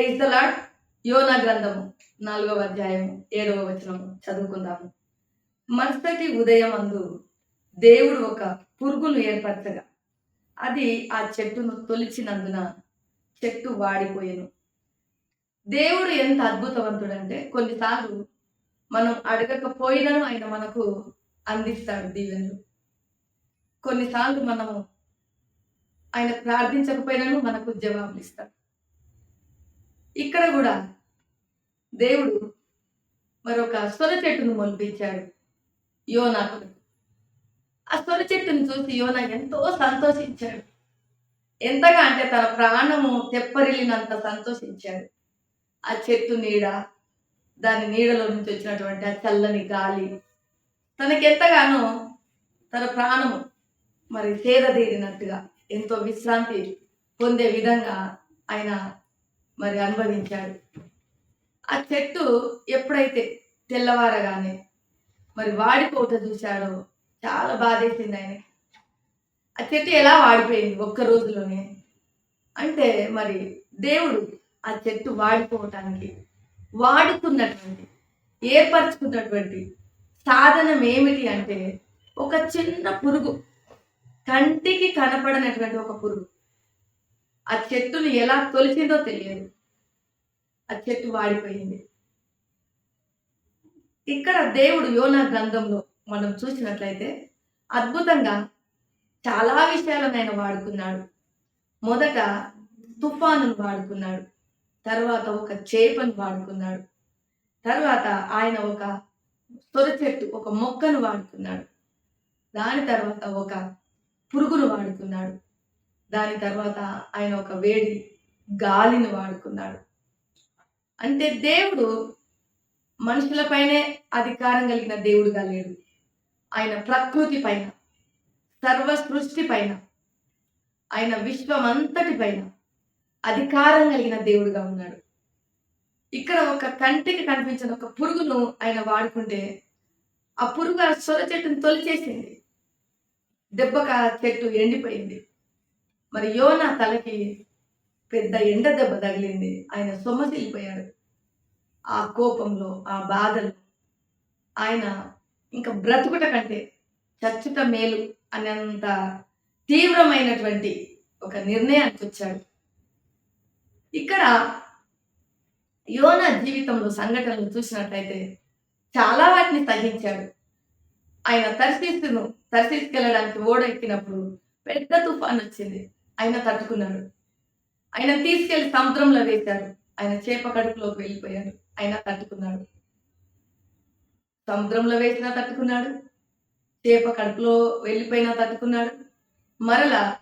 Praise the lord యోనా గ్రంథము నాలుగవ అధ్యాయము ఏడవ వచనము చదువుకుందాము. మరుసటి ఉదయం అందు దేవుడు ఒక పురుగును ఏర్పరచగా అది ఆ చెట్టును తొలిచినందున చెట్టు వాడిపోయాను. దేవుడు ఎంత అద్భుతవంతుడంటే కొన్నిసార్లు మనం అడగకపోయినను ఆయన మనకు అందిస్తాడు దీవెనలు. కొన్నిసార్లు మనము ఆయన ప్రార్థించకపోయినను మనకు జవాబులు ఇస్తాడు ఇక్కడ కూడా దేవుడు మరొక స్వర చెట్టును మొలిపించాడు. యోనాకు. ఆ స్వర చెట్టును చూసి యోనా ఎంతో సంతోషించాడు. ఎంతగా అంటే తన ప్రాణము తెప్పరిల్లినంత సంతోషించాడు. ఆ చెట్టు నీడ దాని నీడలో నుంచి వచ్చినటువంటి ఆ చల్లని గాలి తనకి ఎంతగానో తన ప్రాణము మరి సేదతీరినట్టుగా ఎంతో విశ్రాంతి పొందే విధంగా ఆయన మరి అనుభవించాడు. ఆ చెట్టు ఎప్పుడైతే తెల్లవారగానే మరి వాడిపోట చూశాడో చాలా బాధేసింది ఆయన ఆ చెట్టు ఎలా వాడిపోయింది ఒక్క రోజులోనే? అంటే మరి దేవుడు ఆ చెట్టు వాడిపోవటానికి వాడుకున్నటువంటి ఏర్పరచుకున్నటువంటి సాధనం ఏమిటి అంటే ఒక చిన్న పురుగు కంటికి కనపడనటువంటి ఒక పురుగు. ఆ చెట్టును ఎలా తొలిచిందో తెలియదు. ఆ చెట్టు వాడిపోయింది. ఇక్కడ దేవుడు యోనా గ్రంథంలో మనం చూసినట్లయితే అద్భుతంగా చాలా విషయాలను ఆయన వాడుకున్నాడు. మొదట తుఫానును వాడుకున్నాడు. తర్వాత ఒక చేపను వాడుకున్నాడు. తర్వాత ఆయన ఒక సొర చెట్టు ఒక మొక్కను వాడుకున్నాడు. దాని తర్వాత ఒక పురుగును వాడుకున్నాడు. దాని తర్వాత ఆయన ఒక వేడి గాలిని వాడుకున్నాడు. అంటే దేవుడు మనుషులపైనే అధికారం కలిగిన దేవుడుగా లేడు. ఆయన ప్రకృతి పైన సర్వ సృష్టి పైన ఆయన విశ్వమంతటి పైన అధికారం కలిగిన దేవుడుగా ఉన్నాడు. ఇక్కడ ఒక కంటికి కనిపించిన ఒక పురుగును ఆయన వాడుకుంటే ఆ పురుగు ఆ సొర చెట్టును తొలిచేసింది. దెబ్బక చెట్టు ఎండిపోయింది. మరి యోన తలకి పెద్ద ఎండ దెబ్బ తగిలింది. ఆయన సొమ్మసిల్లిపోయాడు. ఆ కోపంలో ఆ బాధలు ఆయన ఇంకా బ్రతుకుట కంటే చచ్చుట మేలు అనేంత తీవ్రమైనటువంటి ఒక నిర్ణయానికి వచ్చాడు ఇక్కడ యోన జీవితంలో సంఘటనలు చూసినట్లయితే చాలా వాటిని సహించాడు. ఆయన తరిశీస్తును తరిశీసుకెళ్ళడానికి ఓడ ఎక్కినప్పుడు పెద్ద తుఫాన్ వచ్చింది ఆయన తట్టుకున్నాడు ఆయన తీసుకెళ్ళి సముద్రంలో వేశారు. ఆయన చేప కడుపులోకి వెళ్ళిపోయాడు ఆయన తట్టుకున్నాడు. సముద్రంలో వేసినా తట్టుకున్నాడు. చేప కడుపులో వెళ్ళిపోయినా తట్టుకున్నాడు. మరలా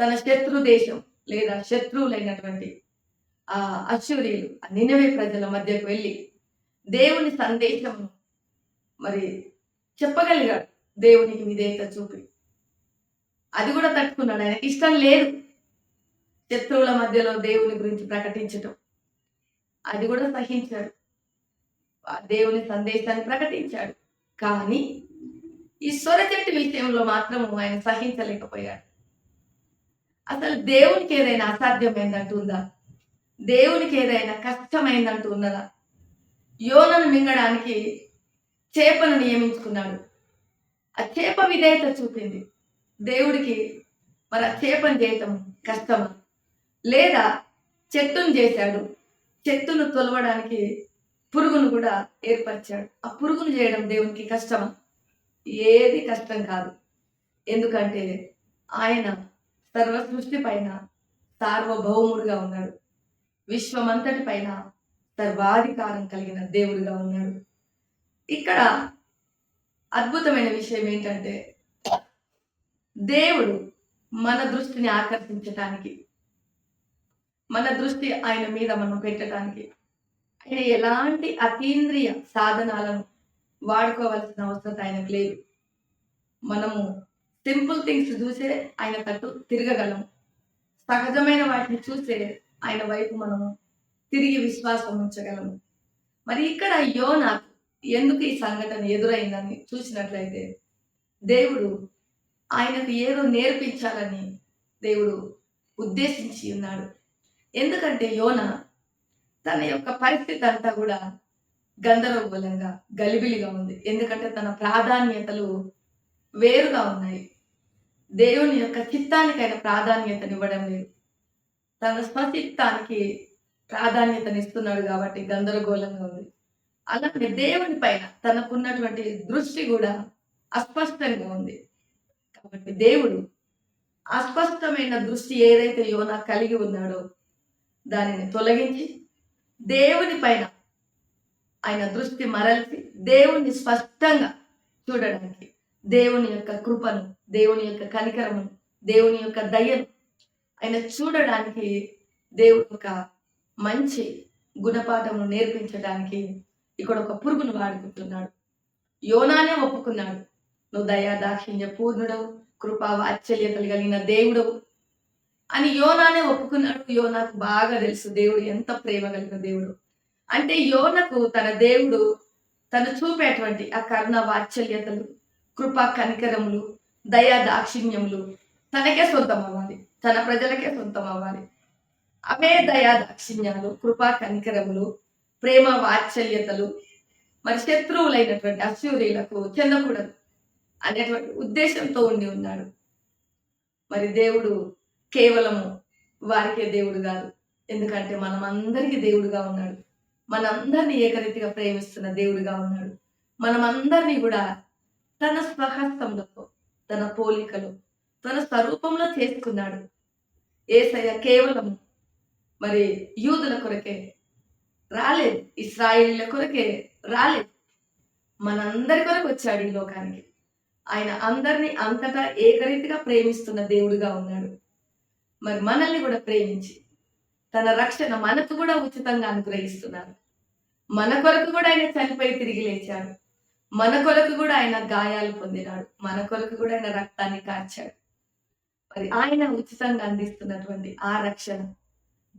తన శత్రు దేశం లేదా శత్రువులైనటువంటి ఆ అశ్వర్యులు ఆ నినవే ప్రజల మధ్యకు వెళ్ళి దేవుని సందేశం మరి చెప్పగలిగాడు. దేవునికి విధేయత చూపి అది కూడా తట్టుకున్నాడు ఆయనకి ఇష్టం లేదు శత్రువుల మధ్యలో దేవుని గురించి ప్రకటించటం. అది కూడా సహించాడు. దేవుని సందేశాన్ని ప్రకటించాడు. కానీ ఈ సొర చెట్టు విషయంలో మాత్రం ఆయన సహించలేకపోయాడు. అసలు దేవునికి ఏదైనా అసాధ్యమైందంటూ ఉందా? దేవునికి ఏదైనా కష్టమైందంటూ ఉన్నదా? యోనను మింగడానికి చేపను నియమించుకున్నాడు. ఆ చేప విధేయత చూపింది. దేవుడికి మరి చేపను చేయటం కష్టమా లేదా చెట్టును చేశాడు. చెట్టును తొలవడానికి పురుగును కూడా ఏర్పరిచాడు. ఆ పురుగును చేయడం దేవునికి కష్టమా ఏది కష్టం కాదు. ఎందుకంటే ఆయన సర్వ సృష్టి పైన సార్వభౌముడుగా ఉన్నాడు. విశ్వమంతటి పైన సర్వాధికారం కలిగిన దేవుడిగా ఉన్నాడు. ఇక్కడ అద్భుతమైన విషయం ఏంటంటే దేవుడు మన దృష్టిని ఆకర్షించటానికి మన దృష్టి ఆయన మీద మనం పెట్టడానికి ఆయన ఎలాంటి అతీంద్రియ సాధనాలను వాడుకోవాల్సిన అవసరం ఆయనకు లేదు. మనము సింపుల్ థింగ్స్ చూసే ఆయన తట్టు తిరగగలము సహజమైన వాటిని చూసే ఆయన వైపు మనము తిరిగి విశ్వాసం ఉంచగలము మరి ఇక్కడ యోన ఎందుకు ఈ సంఘటన ఎదురైందని చూసినట్లయితే దేవుడు ఆయనకు ఏదో నేర్పించాలని దేవుడు ఉద్దేశించి ఉన్నాడు. ఎందుకంటే యోన తన యొక్క పరిస్థితి అంతా కూడా గందరగోళంగా గలిబిలిగా ఉంది. ఎందుకంటే తన ప్రాధాన్యతలు వేరుగా ఉన్నాయి. దేవుని యొక్క చిత్తానికైన ప్రాధాన్యతనివ్వడం లేదు. తన స్వచిత్తానికి ప్రాధాన్యతనిస్తున్నాడు కాబట్టి గందరగోళంగా ఉంది. అలాగే దేవుని పైన తనకున్నటువంటి దృష్టి కూడా అస్పష్టంగా ఉంది. కాబట్టి దేవుడు అస్పష్టమైన దృష్టి ఏదైతే యోనా కలిగి ఉన్నాడో దానిని తొలగించి దేవుని పైన ఆయన దృష్టి మరల్చి దేవుని స్పష్టంగా చూడడానికి దేవుని యొక్క కృపను దేవుని యొక్క కనికరమును దేవుని యొక్క దయను ఆయన చూడడానికి దేవుడు ఒక మంచి గుణపాఠమును నేర్పించడానికి ఇక్కడ ఒక పురుగును వాడుకుంటున్నాడు. యోనానే ఒప్పుకున్నాడు. నువ్వు దయా దాక్షిణ్య పూర్ణుడవు కృపా వాత్సల్యతలు కలిగిన దేవుడవు అని యోనానే ఒప్పుకున్నాడు. యోనాకు బాగా తెలుసు దేవుడు ఎంత ప్రేమ కలిగిన దేవుడు. అంటే యోనకు తన దేవుడు తను చూపేటువంటి ఆ కరుణ వాత్సల్యతలు కృపా కనికరములు దయా దాక్షిణ్యములు తనకే సొంతం అవ్వాలి తన ప్రజలకే సొంతం అవ్వాలి అవే దయా దాక్షిణ్యాలు కృపా కనికరములు ప్రేమ వాత్సల్యతలు. మరి శత్రువులైనటువంటి అసూరియులకు చెందకూడదు. అనేటువంటి ఉద్దేశంతో ఉండి ఉన్నాడు. మరి దేవుడు కేవలము వారికే దేవుడు కాదు. ఎందుకంటే మనం అందరికీ దేవుడుగా ఉన్నాడు. మనందరినీ ఏకరీతిగా ప్రేమిస్తున్న దేవుడుగా ఉన్నాడు. మనమందరినీ కూడా తన స్వహస్తంలో తన పోలికలు తన స్వరూపంలో చేసుకున్నాడు. ఏసయ్య కేవలం మరి యూదుల కొరకే రాలేదు ఇస్రాయిల కొరకే రాలేదు. మనందరి కొరకు వచ్చాడు ఈ లోకానికి. ఆయన అందరినీ అంతటా ఏకరీతిగా ప్రేమిస్తున్న దేవుడుగా ఉన్నాడు. మరి మనల్ని కూడా ప్రేమించి తన రక్షణ మనకు కూడా ఉచితంగా అనుగ్రహిస్తున్నారు మన కొరకు కూడా ఆయన చనిపోయి తిరిగి లేచాడు. మన కొరకు కూడా ఆయన గాయాలు పొందినాడు. మన కొరకు కూడా ఆయన రక్తాన్ని కార్చాడు. మరి ఆయన ఉచితంగా అందిస్తున్నటువంటి ఆ రక్షణ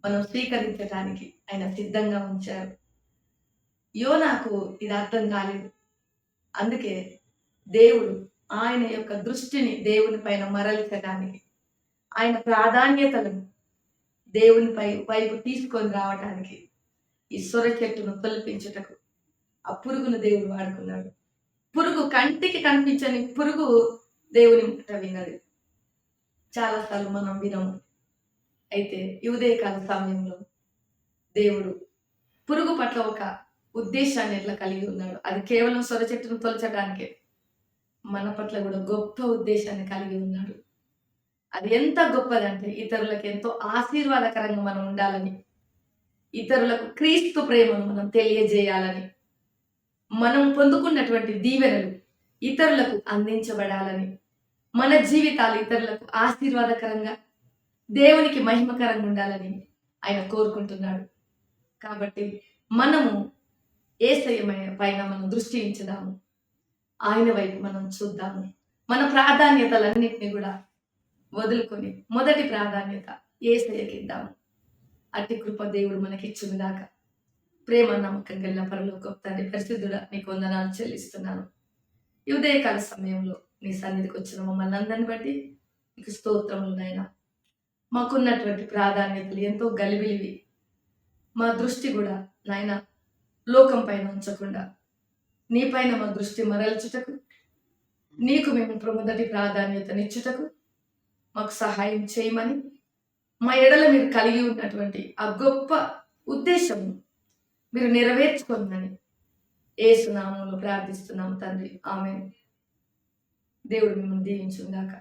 మనం స్వీకరించడానికి ఆయన సిద్ధంగా ఉంచారు. యో నాకు ఇది అర్థం కాలేదు. అందుకే దేవుడు ఆయన యొక్క దృష్టిని దేవుని పైన మరల్చడానికి ఆయన ప్రాధాన్యతలను దేవునిపై వైపు తీసుకొని రావడానికి ఈ సొర చెట్టును తొలిపించుటకు ఆ పురుగును దేవుడు వాడుకున్నాడు. పురుగు కంటికి కనిపించని పురుగు దేవుని మాట విన్నది. చాలాసార్లు మనం వినము. అయితే ఈ సమయంలో దేవుడు పురుగు పట్ల ఒక ఉద్దేశాన్ని ఎట్లా కలిగి ఉన్నాడు? అది కేవలం సొర చెట్టును తొలచడానికే మన పట్ల కూడా గొప్ప ఉద్దేశాన్ని కలిగి ఉన్నాడు. అది ఎంత గొప్పదంటే ఇతరులకు ఎంతో ఆశీర్వాదకరంగా మనం ఉండాలని ఇతరులకు క్రీస్తు ప్రేమను మనం తెలియజేయాలని మనం పొందుకున్నటువంటి దీవెనలు ఇతరులకు అందించబడాలని మన జీవితాలు ఇతరులకు ఆశీర్వాదకరంగా దేవునికి మహిమకరంగా ఉండాలని ఆయన కోరుకుంటున్నాడు. కాబట్టి మనము ఏసయమైన పైన మనం దృష్టి ఉంచుదాము. ఆయన వైపు మనం చూద్దాము. మన ప్రాధాన్యతలన్నింటినీ కూడా వదులుకొని మొదటి ప్రాధాన్యత ఏ ఇద్దాము అట్టి కృప దేవుడు మనకి ఇచ్చునుగాక ప్రేమ నమ్మకం కలిగిన పరలోక తండ్రి పరిశుద్ధుడ నీకు వందనాలు చెల్లిస్తున్నాను. ఈ ఉదయకాల సమయంలో నీ సన్నిధికి వచ్చిన మమ్మల్ని అందరిని బట్టి నీకు స్తోత్రములు నాయన. మాకున్నటువంటి ప్రాధాన్యతలు ఎంతో గలిబిలివి. మా దృష్టి కూడా నాయన లోకం పైన ఉంచకుండా నీపైన మా దృష్టి మరల్చుటకు నీకు మేము ప్రముదటి ప్రాధాన్యతనిచ్చుటకు మాకు సహాయం చేయమని మా ఎడల మీరు కలిగి ఉన్నటువంటి ఆ గొప్ప ఉద్దేశము మీరు నెరవేర్చుకుందని ఏసునామంలో ప్రార్థిస్తున్నాం తండ్రి. ఆమె దేవుడు మిమ్మల్ని దీవించుగాక